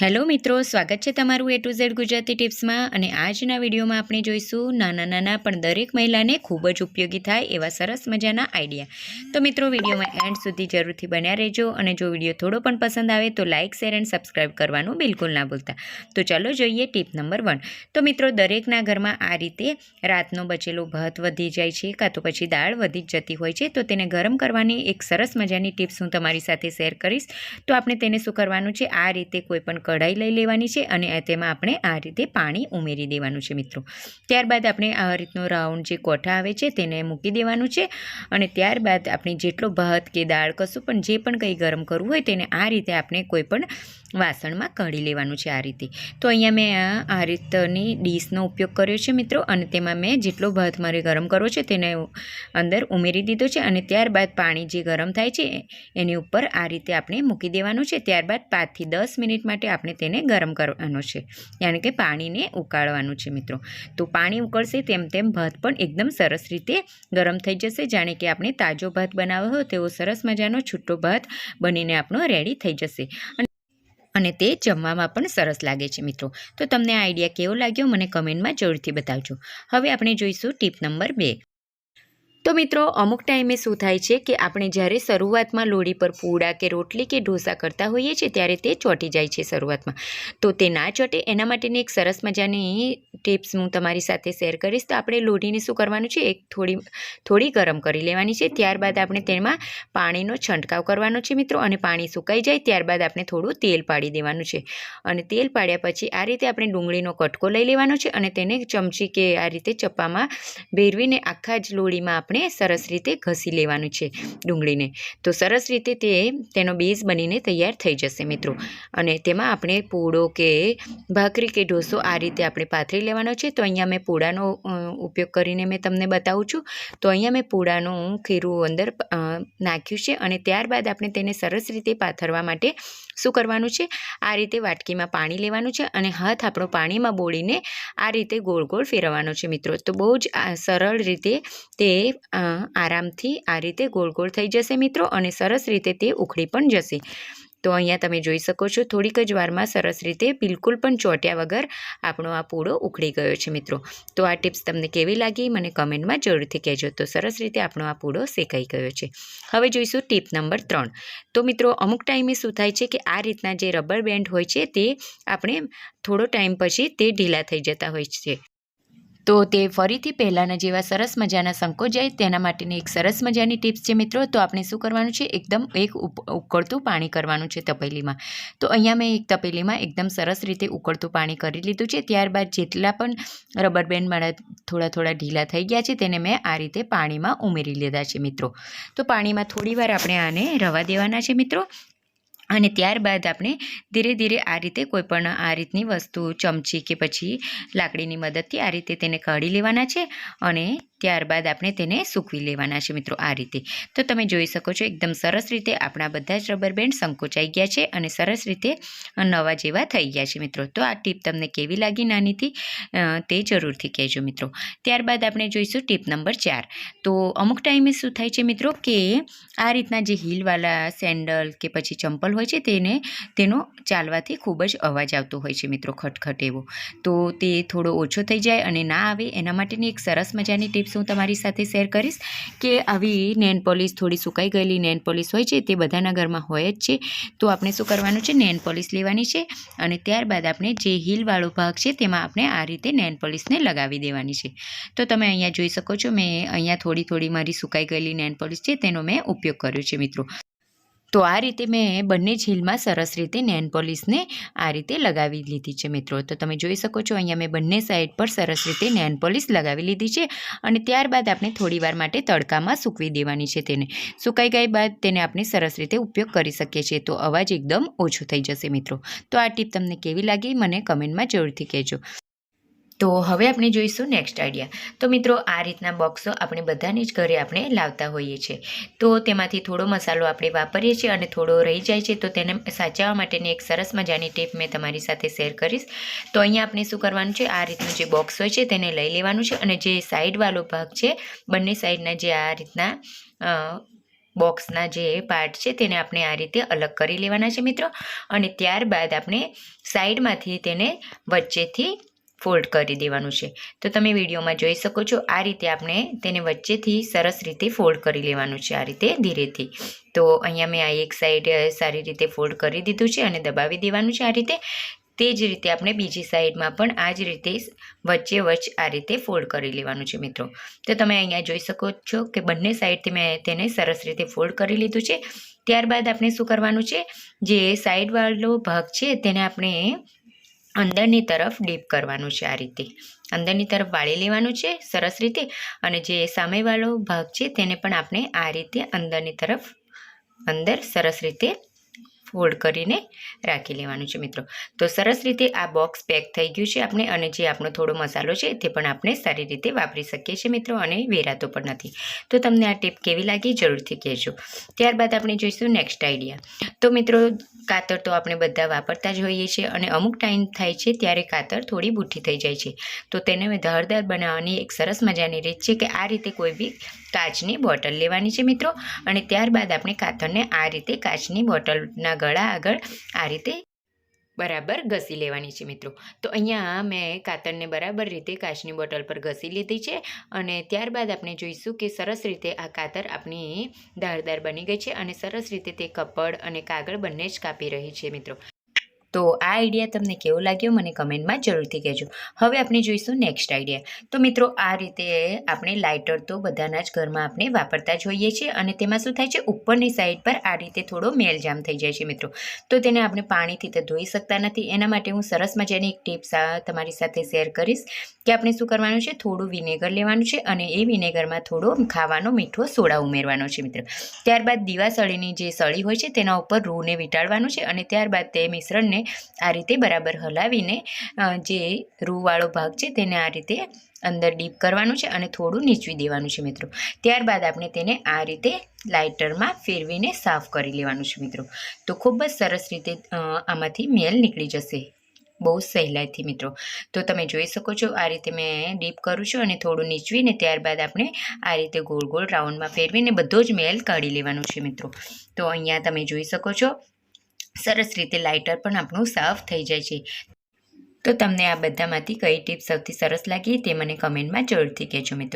Hello મિત્રો, સ્વાગત છે તમારું એ ટુ ઝેડ ગુજરાતી ટિપ્સમાં અને આજના વિડીયોમાં આપણે જોઈશું નાના નાના પણ દરેક મહિલાને ખૂબ જ ઉપયોગી થાય એવા સરસ મજાના આઈડિયા. તો મિત્રો, વિડીયોમાં એન્ડ સુધી જરૂરથી બન્યા રહેજો અને જો વીડિયો થોડો પણ પસંદ આવે તો લાઇક શેર એન્ડ સબસ્ક્રાઈબ કરવાનું બિલકુલ ના ભૂલતા. તો ચાલો જોઈએ ટીપ નંબર વન. તો મિત્રો, દરેકના ઘરમાં આ રીતે રાતનો બચેલો ભાત વધી જાય છે કાં તો પછી દાળ વધી જ જતી હોય છે, તો તેને ગરમ કરવાની એક સરસ મજાની ટિપ્સ હું તમારી સાથે શેર કરીશ. તો આપણે તેને શું કરવાનું છે? આ રીતે કોઈ પણ કઢાઈ લઈ લેવાની છે અને તેમાં આપણે આ રીતે પાણી ઉમેરી દેવાનું છે મિત્રો. ત્યારબાદ આપણે આ રીતનો રાઉન્ડ જે કોઠા આવે છે તેને મૂકી દેવાનું છે અને ત્યારબાદ આપણે જેટલો ભાત કે દાળ કશું પણ જે પણ કંઈ ગરમ કરવું હોય તેને આ રીતે આપણે કોઈ પણ વાસણમાં કઢી લેવાનું છે આ રીતે. તો અહીંયા મેં આ રીતની ડીશનો ઉપયોગ કર્યો છે મિત્રો અને તેમાં મેં જેટલો ભાત મારે ગરમ કરવો છે તેને અંદર ઉમેરી દીધો છે અને ત્યારબાદ પાણી જે ગરમ થાય છે એની ઉપર આ રીતે આપણે મૂકી દેવાનું છે. ત્યારબાદ પાંચથી દસ મિનિટ માટે આપણે તેને ગરમ કરવાનો છે. યાની કે પાણીને ઉકાળવાનું છે મિત્રો. તો પાણી ઉકળશે તેમ તેમ ભાત પણ એકદમ સરસ રીતે ગરમ થઈ જશે. જાણે કે આપણે તાજો ભાત બનાવ્યો હોય તેવો સરસ મજાનો છૂટો ભાત બનીને આપણો રેડી થઈ જશે. અને તે જમવામાં પણ સરસ લાગે છે મિત્રો. તો તમને આ આઈડિયા કેવો લાગ્યો મને કમેન્ટમાં જરૂરથી બતાવજો. હવે આપણે જોઈશું ટીપ નંબર બે. તો મિત્રો, અમુક ટાઈમે શું થાય છે કે આપણે જ્યારે શરૂઆતમાં લોડી પર પૂડા કે રોટલી કે ઢોસા કરતા હોઈએ છીએ, ત્યારે તે ચોંટી જાય છે શરૂઆતમાં. તો તે ના ચોંટે, એના માટેની એક સરસ મજાની ટિપ્સ હું તમારી સાથે શેર કરીશ. તો આપણે લોઢીને શું કરવાનું છે? એક થોડી થોડી ગરમ કરી લેવાની છે. ત્યારબાદ આપણે તેમાં પાણીનો છંટકાવ કરવાનો છે મિત્રો, અને પાણી સુકાઈ જાય, ત્યારબાદ આપણે થોડું તેલ પાડી દેવાનું છે. અને તેલ પાડ્યા પછી આ રીતે આપણે ડુંગળીનો કટકો લઈ લેવાનો છે અને તેને ચમચી કે આ રીતે ચપ્પામાં ભેરવીને આખા જ લોડીમાં આપણે આપણે સરસ રીતે ઘસી લેવાનું છે ડુંગળીને. તો સરસ રીતે તે તેનો બેઝ બનીને તૈયાર થઈ જશે મિત્રો. અને તેમાં આપણે પૂડો કે ભાખરી કે ઢોસો આ રીતે આપણે પાથરી લેવાનો છે. તો અહીંયા મેં પૂડાનો ઉપયોગ કરીને મેં તમને બતાવું છું. તો અહીંયા મેં પૂડાનું ખીરું અંદર નાખ્યું છે અને ત્યારબાદ આપણે તેને સરસ રીતે પાથરવા માટે શું કરવાનું છે? આ રીતે વાટકીમાં પાણી લેવાનું છે અને હાથ આપણો પાણીમાં બોળીને આ રીતે ગોળ ગોળ ફેરવવાનો છે મિત્રો. તો બહુ જ સરળ રીતે તે આરામથી આ રીતે ગોળ ગોળ થઈ જશે મિત્રો અને સરસ રીતે તે ઉખડી પણ જશે. તો અહીંયા તમે જોઈ શકો છો, થોડીક જ વારમાં સરસ રીતે બિલકુલ પણ ચોટ્યા વગર આપણો આ પૂળો ઉખડી ગયો છે મિત્રો. તો આ ટિપ્સ તમને કેવી લાગી મને કમેન્ટમાં જરૂરથી કહેજો. તો સરસ રીતે આપણો આ પૂળો શેકાઈ ગયો છે. હવે જોઈશું ટીપ નંબર ત્રણ. તો મિત્રો, અમુક ટાઈમે શું થાય છે કે આ રીતના જે રબર બેન્ડ હોય છે તે આપણે થોડો ટાઈમ પછી તે ઢીલા થઈ જતા હોય છે. તો તે ફરીથી પહેલાંના જેવા સરસ મજાના સંકો જાય તેના માટેની એક સરસ મજાની ટિપ્સ છે મિત્રો. તો આપણે શું કરવાનું છે? એકદમ એક ઉકળતું પાણી કરવાનું છે તપેલીમાં. તો અહીંયા મેં એક તપેલીમાં એકદમ સરસ રીતે ઉકળતું પાણી કરી લીધું છે. ત્યારબાદ જેટલા પણ રબર બેન્ડ મારા થોડા થોડા ઢીલા થઈ ગયા છે તેને મેં આ રીતે પાણીમાં ઉમેરી લીધા છે મિત્રો. તો પાણીમાં થોડીવાર આપણે આને રવા દેવાના છે મિત્રો. અને ત્યારબાદ આપણે ધીરે ધીરે આ રીતે કોઈપણ આ રીતની વસ્તુ, ચમચી કે પછી લાકડીની મદદથી આ રીતે તેને કાઢી લેવાના છે અને ત્યારબાદ આપણે તેને સૂકવી લેવાના છે મિત્રો આ રીતે. તો તમે જોઈ શકો છો એકદમ સરસ રીતે આપણા બધા જ રબર બેન્ડ સંકોચાઈ ગયા છે અને સરસ રીતે નવા જેવા થઈ ગયા છે મિત્રો. તો આ ટીપ તમને કેવી લાગી નાનીથી? તે જરૂરથી કહેજો મિત્રો. ત્યારબાદ આપણે જોઈશું ટીપ નંબર ચાર. તો અમુક ટાઈમે શું થાય છે મિત્રો કે આ રીતના જે હીલવાળા સેન્ડલ કે પછી ચંપલ હોય છે તેને, તેનો ચાલવાથી ખૂબ જ અવાજ આવતો હોય છે મિત્રો, ખટખટ એવો. તો તે થોડો ઓછો થઈ જાય અને ના આવે એના માટેની એક સરસ મજાની ટીપ ટિપ્સ હું તમારી સાથે શેર કરીશ કે આવી નેન પોલિશ થોડી સુકાઈ ગયેલી નેન પોલિશ હોય છે, તે બધાના ઘરમાં હોય જ છે. તો આપણે શું કરવાનું છે? નેન પોલિશ લેવાની છે અને ત્યારબાદ આપણે જે હીલવાળો ભાગ છે, તેમાં આપણે આ રીતે નેન પોલિશને લગાવી દેવાની છે. તો તમે અહીંયા જોઈ શકો છો, મેં અહીંયા થોડી થોડી મારી સુકાઈ ગયેલી નેન પોલિશ છે, તેનો મેં ઉપયોગ કર્યો છે, મિત્રો. તો આ રીતે મેં બંને ઝીલમાં સરસ રીતે નેન પોલિશને આ રીતે લગાવી લીધી છે મિત્રો. તો તમે જોઈ શકો છો, અહીંયા મેં બંને સાઈડ પર સરસ રીતે નેન પોલિશ લગાવી લીધી છે અને ત્યારબાદ આપણે થોડીવાર માટે તડકામાં સૂકવી દેવાની છે તેને. સુકાઈ ગઈ બાદ તેને આપણે સરસ રીતે ઉપયોગ કરી શકીએ છીએ. તો અવાજ એકદમ ઓછો થઈ જશે મિત્રો. તો આ ટીપ તમને કેવી લાગી, મને કમેન્ટમાં જરૂરથી કહેજો. તો હવે આપણે જોઈશું નેક્સ્ટ આઈડિયા તો મિત્રો, આ રીતના બોક્સો આપણે બધાને જ ઘરે આપણે લાવતા હોઈએ છીએ. તો તેમાંથી થોડો મસાલો આપણે વાપરીએ છીએ અને થોડો રહી જાય છે, તો તેને સાચવવા માટેની એક સરસ મજાની ટીપ મેં તમારી સાથે શેર કરીશ. તો અહીંયા આપણે શું કરવાનું છે, આ રીતનું જે બોક્સ હોય છે તેને લઈ લેવાનું છે અને જે સાઈડવાળો ભાગ છે, બંને સાઈડના જે આ રીતના બોક્સના જે પાર્ટ છે તેને આપણે આ રીતે અલગ કરી લેવાના છે મિત્રો. અને ત્યારબાદ આપણે સાઈડમાંથી તેને વચ્ચેથી ફોલ્ડ કરી દેવાનું છે. તો તમે વિડીયોમાં જોઈ શકો છો, આ રીતે આપણે તેને વચ્ચેથી સરસ રીતે ફોલ્ડ કરી લેવાનું છે, આ રીતે ધીરેથી. તો અહીંયા મેં આ એક સાઈડ સારી રીતે ફોલ્ડ કરી દીધું છે અને દબાવી દેવાનું છે આ રીતે. તે જ રીતે આપણે બીજી સાઈડમાં પણ આ જ રીતે વચ્ચે વચ્ચ આ રીતે ફોલ્ડ કરી લેવાનું છે મિત્રો. તો તમે અહીંયા જોઈ શકો છો કે બંને સાઈડથી મેં તેને સરસ રીતે ફોલ્ડ કરી લીધું છે. ત્યારબાદ આપણે શું કરવાનું છે, જે સાઈડવાળો ભાગ છે તેને આપણે અંદરની તરફ ડીપ કરવાનું છે આ રીતે. અંદરની તરફ વાળી લેવાનું છે, સરસ રીતે. અને જે સામેવાળો ભાગ છે, તેને પણ આપણે આ રીતે અંદરની તરફ અંદર સરસ રીતે ફોલ્ડ કરીને રાખી લેવાનું છે મિત્રો. તો સરસ રીતે આ બોક્સ પેક થઈ ગયું છે આપણે અને જે આપણો થોડો મસાલો છે તે પણ આપણે સારી રીતે વાપરી શકીએ છીએ મિત્રો અને વેરાતો પણ નથી. તો તમને આ ટીપ કેવી લાગી જરૂરથી કહેજો. ત્યારબાદ આપણે જોઈશું નેક્સ્ટ આઈડિયા તો મિત્રો કાતર તો આપણે બધા વાપરતા જ હોઈએ છીએ અને અમુક ટાઈમ થાય છે ત્યારે કાતર થોડી બુઠ્ઠી થઈ જાય છે. તો તેને ધારદાર બનાવવાની એક સરસ મજાની રીત છે કે આ રીતે કોઈ બી કાચની બોટલ લેવાની છે મિત્રો. અને ત્યારબાદ આપણે કાતરને આ રીતે કાચની બોટલના ગળા આગળ આ રીતે બરાબર ઘસી લેવાની છે મિત્રો. તો અહીંયા મેં કાતરને બરાબર રીતે કાચની બોટલ પર ઘસી લીધી છે અને ત્યારબાદ આપણે જોઈશું કે સરસ રીતે આ કાતર આપણી ધારદાર બની ગઈ છે અને સરસ રીતે તે કપડ અને કાગળ બંને જ કાપી રહી છે મિત્રો. તો આ આઈડિયા તમને કેવો લાગ્યો મને કમેન્ટમાં જરૂરથી કહેજો. હવે આપણે જોઈશું નેક્સ્ટ આઈડિયા. તો મિત્રો, આ રીતે આપણે લાઇટર તો બધાના જ ઘરમાં આપણે વાપરતા જ હોઈએ છીએ અને તેમાં શું થાય છે? ઉપરની સાઈડ પર આ રીતે થોડો મેલજામ થઈ જાય છે મિત્રો. તો તેને આપણે પાણીથી તો ધોઈ શકતા નથી. એના માટે હું સરસ મજાની એક ટિપ્સ તમારી સાથે શેર કરીશ કે આપણે શું કરવાનું છે? થોડું વિનેગર લેવાનું છે અને એ વિનેગરમાં થોડો ખાવાનો મીઠો સોડા ઉમેરવાનો છે મિત્રો. ત્યારબાદ દીવાસળીની જે સળી હોય છે, તેના ઉપર રૂને વીંટાળવાનું છે અને ત્યારબાદ તે મિશ્રણને આ રીતે બરાબર હલાવીને જે રૂવાળો ભાગ છે તેને આ રીતે અંદર ડીપ કરવાનું છે અને થોડું નીચવી દેવાનું છે મિત્રો. ત્યારબાદ આપણે તેને આ રીતે લાઇટરમાં ફેરવીને સાફ કરી લેવાનું છે મિત્રો. તો ખૂબ જ સરસ રીતે આમાંથી મેલ નીકળી જશે. બહુ સહેલાઈથી મિત્રો. તો તમે જોઈ શકો છો આ રીતે મેં ડીપ કરું છું અને થોડું નીચવીને ત્યારબાદ આપણે આ રીતે ગોળ ગોળ રાઉન્ડમાં ફેરવીને બધો જ મેલ કાઢી લેવાનું છે મિત્રો. તો અહીંયા તમે જોઈ શકો છો સરસ રીતે લાઇટર પણ આપણું સાફ થઈ જાય છે. તો તમને આ બધામાંથી કઈ ટીપ સૌથી સરસ લાગી તે મને કમેન્ટમાં જરૂરથી કહેજો મિત્રો.